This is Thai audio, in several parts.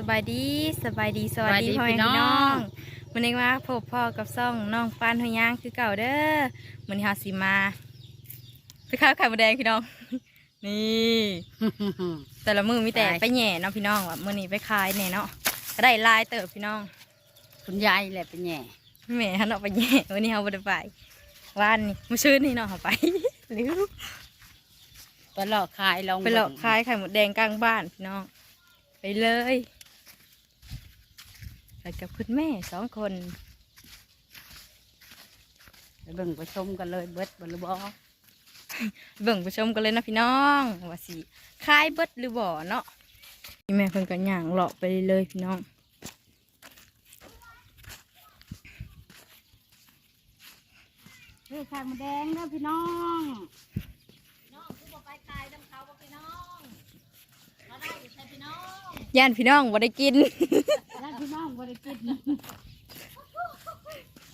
สบายดีสบายดีสวัสดีสพ่อบายดีแม่พี่พี่น้น้อองงวันนี้มาพบพ่อกับซ่องน้องปานหอยย่างคือเก่าเด้อวันนี้เฮาสิมาไปข้าวไข่มดแดงพี่น้อง นี่ แต่ละมือมีแต่ไปไปแหย่เนาะพี่น้องว่ามื้อนี้ไปขายแหน่เนาะก็ได้หลายเติบพี่น้อง คุณยายแหละเป็นแง่แม่หันออกไปแหย่วันนี้เฮาบ่ได้ไปวานนี่มื้อชื่นนี่เนาะเฮาไปหรือไปหลอกขายลองไปหลอกขายไข่มดแดงกลางบ้านพี่น้องไปเลย ไปกับคุณแม่สองคนไปเบิ่งไปชมกันเลยเบิดบหรือบอเบิ่งไปชมกันเลยนะพี่น้องว่าสิคายเบิดหรือบ่เนาะพี่แม่เพิ่นก็ย่างเลาะไปเลยพี่น้องเฮ้ยไข่มดแดงเด้อพี่น้องย่านพี่น้องบ่ได้กินได้พี่น้องบริกิน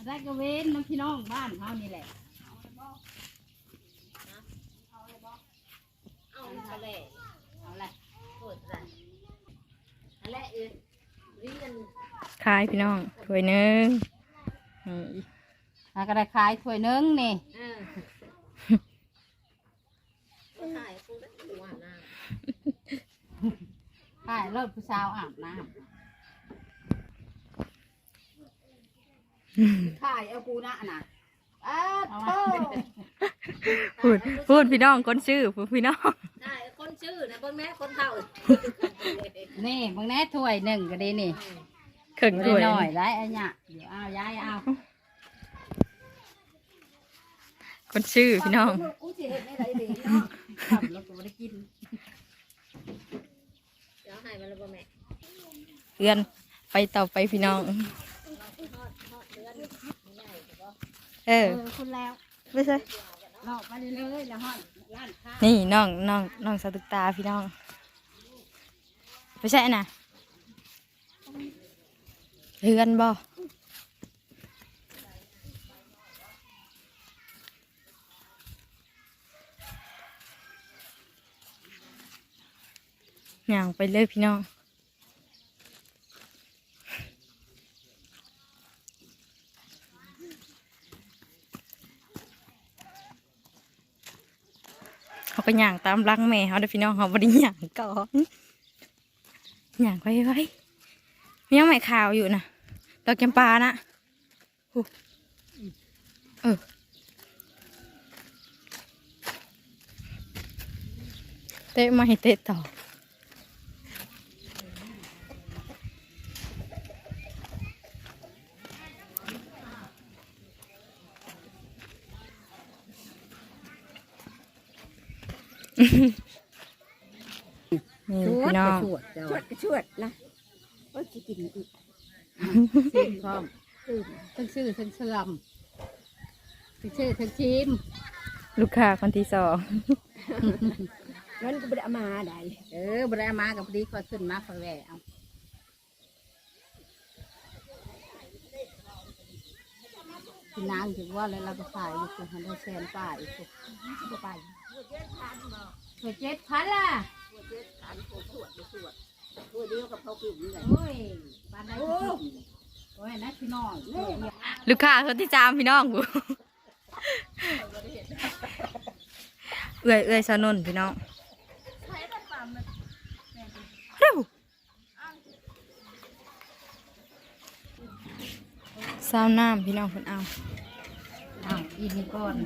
ได้ก็เว้นน้ำพี่น้องบ้านเขานี่แหละเอาละไรเอาละเปิดละเอาละเออเรียนคายพี่น้องถ้วยหนึงนี่อาก็ได้ขายถ้วยหนึงนี่ขายรถผู้สาวอาบน้ำ ขายเอากูนะน่ะอ้าวโธ่พูดพูดพี่น้องคนชื่อพูดพี่น้องได้คนชื่อนะเบิ่งแม่คนเฒ่านี่บางแน่ถ้วยหนึ่งก็ดีนี่เข่งไม่ถ้วยหน่อยได้อันเนี้ยเดี๋ยวเอาย้ายเอาคนชื่อพี่น้องกูสิเฮ็ดไม่ได้ดีเนาะขับรถก็ไม่ได้กินเดี๋ยวให้มันแล้วบ่แม่เอื้อนไปต่อไปพี่น้อง เอเอออคุณแล้วไม่ใช่เราไปเลยๆแล้วฮอดร้านค้านี่น้องน้องน้องสตุกตาพี่น้องไม่ใช่น่ะเฮือนบ่ย่างไปเลยพี่น้อง ไปหย่างตามรังแม่เขาเด้อพี่น้องเขาไปหย่างก่อนหย่างไว้ไว้มียังไม่ข่าวอยู่นะดอกจำปานะอู้เออเตะไม่เตะต่อ นี่พี่น้อง ชวดเจ้า ชวดก็ชวดนะว่าสิกินอีกชิมพร้อมทั้งชื่อทั้งเสื่อมทั้งชื่อทั้งชิมลูกค้าคนที่สองนั่นก็บ่ได้เอามาได้เออบได้มากับพอดีคอยขึ้นมาคอยแหวะเอาพี่นางถือว่าเลยเราไปขายอยู่คือฮันได้แสนป้าอีกก็ไปเจ็ดเจ็ดพันล่ะตัว เดียวกับเขากินนี่แหละโอ้ยปานใดโอ้โอ้ยนะพี่น้องโอ้ยลูกค้าคนที่จามพี่น้องบุเอื้อยเอื้อยสนุนพี่น้องเร็วซาวน้ำพี่น้องคนเอาอ้าวอีนี่ก่อน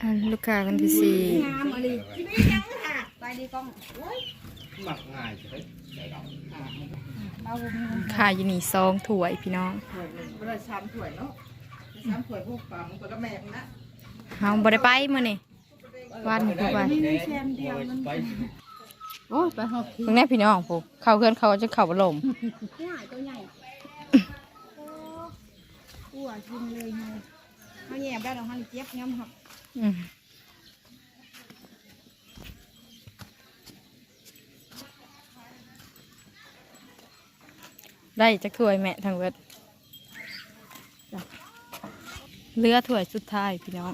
อันลูกค้าคนที่สี่งามอะไรไปดีกล้อง หมักง่ายใช่ไหมเราบ่มีขายอยู่นี่ซองถ้วยพี่น้องไม่ได้ชามถ้วยเนาะชามถ้วยพวกปลามันก็แม่นะเฮาบ่ได้ไปมื้อนี่วันนี้บ่ไปไปโอ้ยไปหอบเพิ่งแน่พี่น้องผู้เข้าเพื่อนเขาจะเข้าบ่ลมง่ายตัวใหญ่อ้วกินเลยไงเขาแยบได้เราหันเจี๊ยบย้ำหักอืม ได้จักถ้วยแม่ทางเวทเหลือถ้วยสุดท้ายพี่น้อง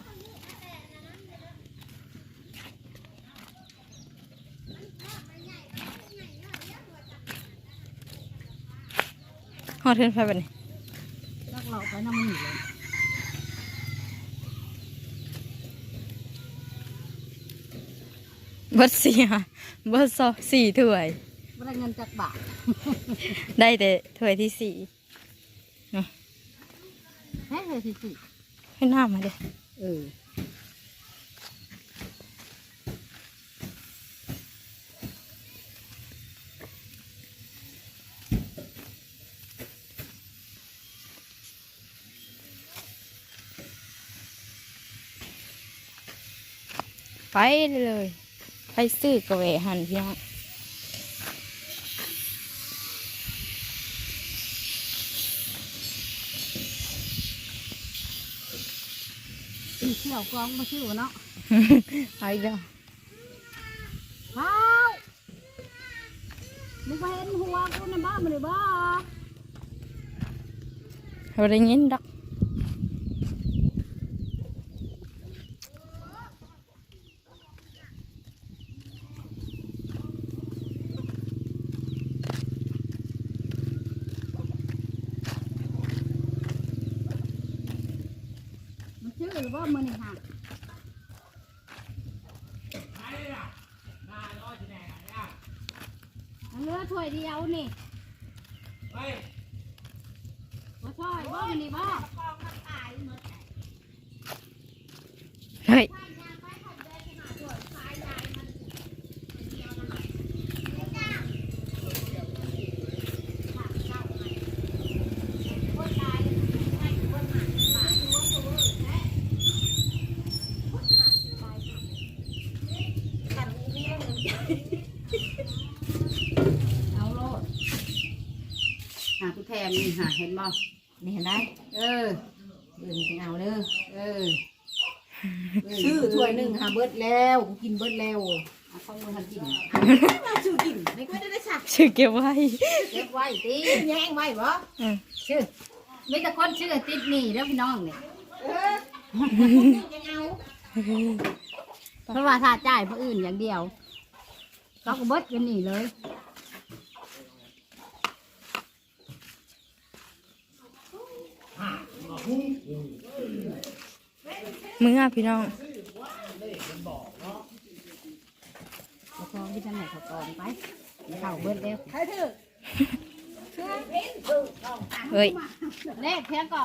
อดเทินไปแบบนี้แล้วเราไปน้ำมันอยู่เลยเบิดสี่ค่ะเบิดสองสี่ถ้วย ไม่ได้เงินจากบาทได้แต่ถ้วยที่สี่แฮ่เลยสิสิให้หน้ามาเด้เออไปเลย ไปซื้อกระเวหันพี่น้อง สีเขียวกองมาชื่อเนาะเอาอีกแล้วข้าวมึงไปเห็นหัวกูในบ้านมันเลยบ้าเราได้ยินดอก รือว่ามันนี่ห่างเอาเลือถ้วยเดียวนี่มาช่วยว่ามันนี่บ้า เฮ้ย เอาโลด หาผู้แทนนี่หาเห็นบ่นี่เห็นได้เออเดินไปเอาเด้อเออชื่อถ้วยหนึ่งหาเบิดแล้วกูกินเบิดแล้วเอาข้าวมือทันกินมาชื่อกินไม่ค่อยได้ได้สักชื่อเก็บไว้เก็บไว้ตีแย่งไว้บ่อืมชื่อมีแต่คนชื่อติดหนี่แล้วพี่น้องเนี่ยเพราะว่าถ้าจ่ายผู้อื่นอย่างเดียวก็กเบิดกันนี่เลย มึงอะพี่น้องเอาทองที่ทางไหนเขากองไปเข่าเบิดแล้วใครถือเฮ้ยเลขเพียงก็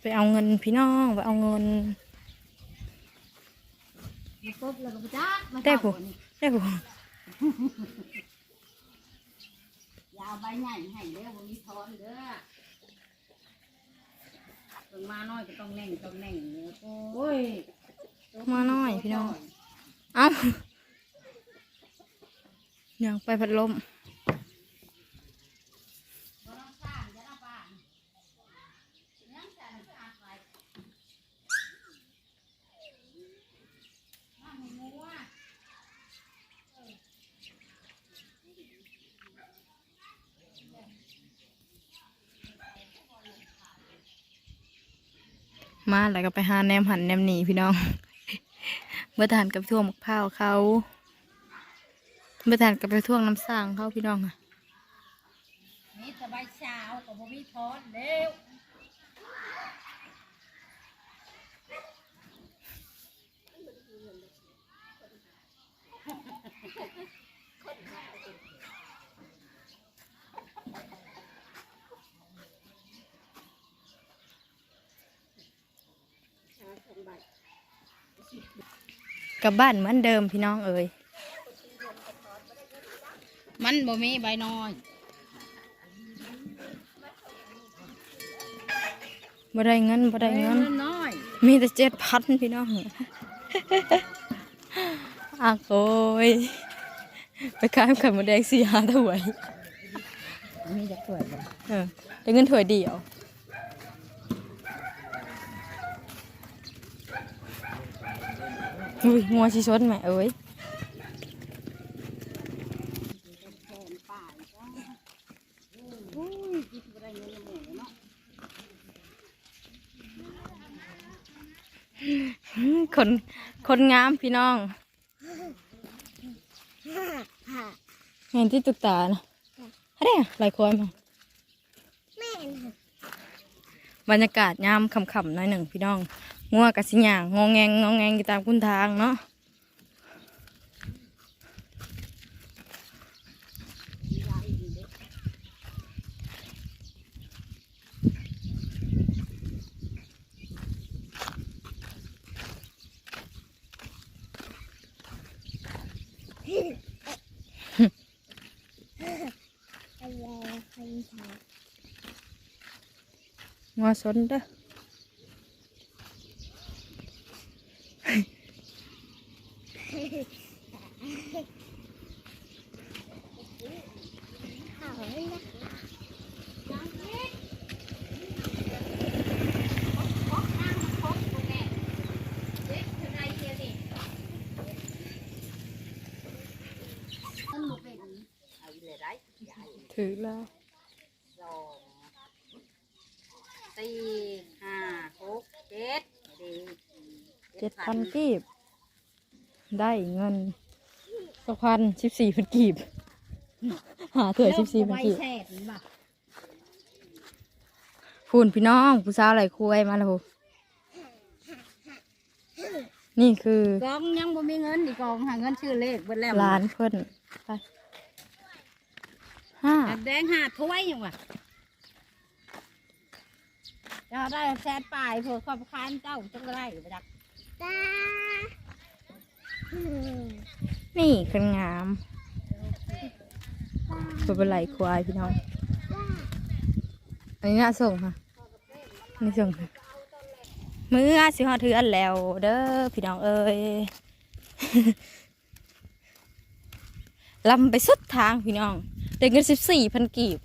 ไปเอาเงินพี่น้องไปเอาเงินมาปุ๊บแล้วก็ไปจ้ามาได้เข่าผู้อันนี้ได้ผมอย่าเอาใบใหญ่ให้เด้อบ่มีทอนเด้อเพิ่ง มาน้อยก็ต้องแน่งต้องแน่งเด้อโอ้ยมาหน่อยพี่น้อง เอ้ายังไปพัดลม มาแล้วก็ไปหาแนมหันแนมหนีพี่น้อง เมื่อทานกับท่วงมะพร้าวเขา เมื่อทานกับไปท่วงน้ำสร้างเขาพี่น้องอะมีแต่ใบเช้าก็บ่มีทอนเร็ว กลับบ้านเหมือนเดิมพี่น้องเอ๋ยมันบ่มีใบน้อยบ่ได้เงินบ่ได้เงิน น้อยมีแต่เจ็ดพันพี่น้องอาโกยไปขายไข่มดแดงสี่หาถ้วยมีแต่ถ้วยบ่เออได้เงินถ้วยเดียว อุ้ยงัวชิชนไหมเอ้ยอุ้ยกินบ่ได้เงินละหมื่นเนาะคนคนงามพี่น้องเห็นที่ตุกตานะอะไรอะหลายคนมาบรรยากาศยามค่ำๆหน่อยหนึ่งพี่น้อง งัวกะสิหย่างงองแงงงองแงงอยู่ตามคุณทางเนาะงัวสนเด้อ มันบ่เป็นเอาอีเลยได้ ถือแล้วสองสี่ห้าหกเจ็ดดีเจ็ดพันกีบ ได้เงินสองพันสิบสี่พันกีบ หาเถื่อสิบสี่พันกีบแช่นบ่พูนพี่น้องผู้สาวไหลคุยมาแล้วพูนี่คือกองยังบ่มีเงินอีกกองหาเงินชื่อเลขเบิดแล้วร้านเพิ่นไปห้าแดงหาถ้วยยังวะเจ้าได้แสนปลายเพื่อความค้านเจ้าจังไรไปดักนี่คืองาม ตัวเป็นไหลควายพี่น้องอันนี้น่าส่งค่ะนี่ส่งค่ะมือสิหอดเทือนแล้วเด้อพี่น้องเอ้ยลำไปสุดทางพี่น้องได้เงินสิบสี่พันกีบ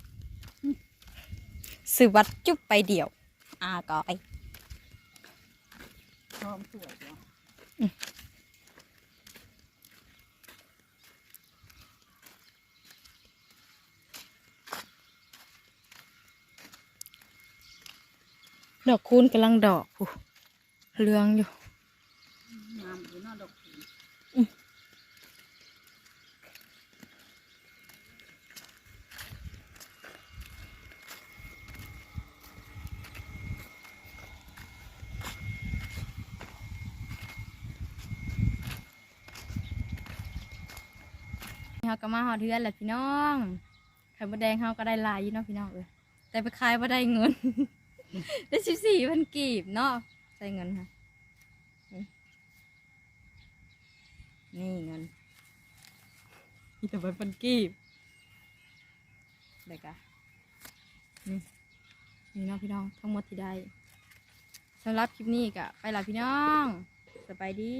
ซื้อวัดจุบไปเดี่ยวอาก้อยพร้อมสวยเนาะ ดอกคูณกำลังดอกผู้เรืองอยู่งามอยู่นอกดอกเฮาก็มาหอดเทือนแหละพี่น้องไข่มดแดงเฮาก็ได้ลายอยู่เนาะพี่น้องเอ้ยแต่ไปขายว่ได้เงิน ได้สิบสี่พันกีบเนาะใส่เงินค่ะนี่นี่เงินมีแต่พันกีบเด็กอะนี่นี่เนาะพี่น้องทั้งหมดที่ได้สำหรับคลิปนี้ก็ไปละพี่น้อง สบายดี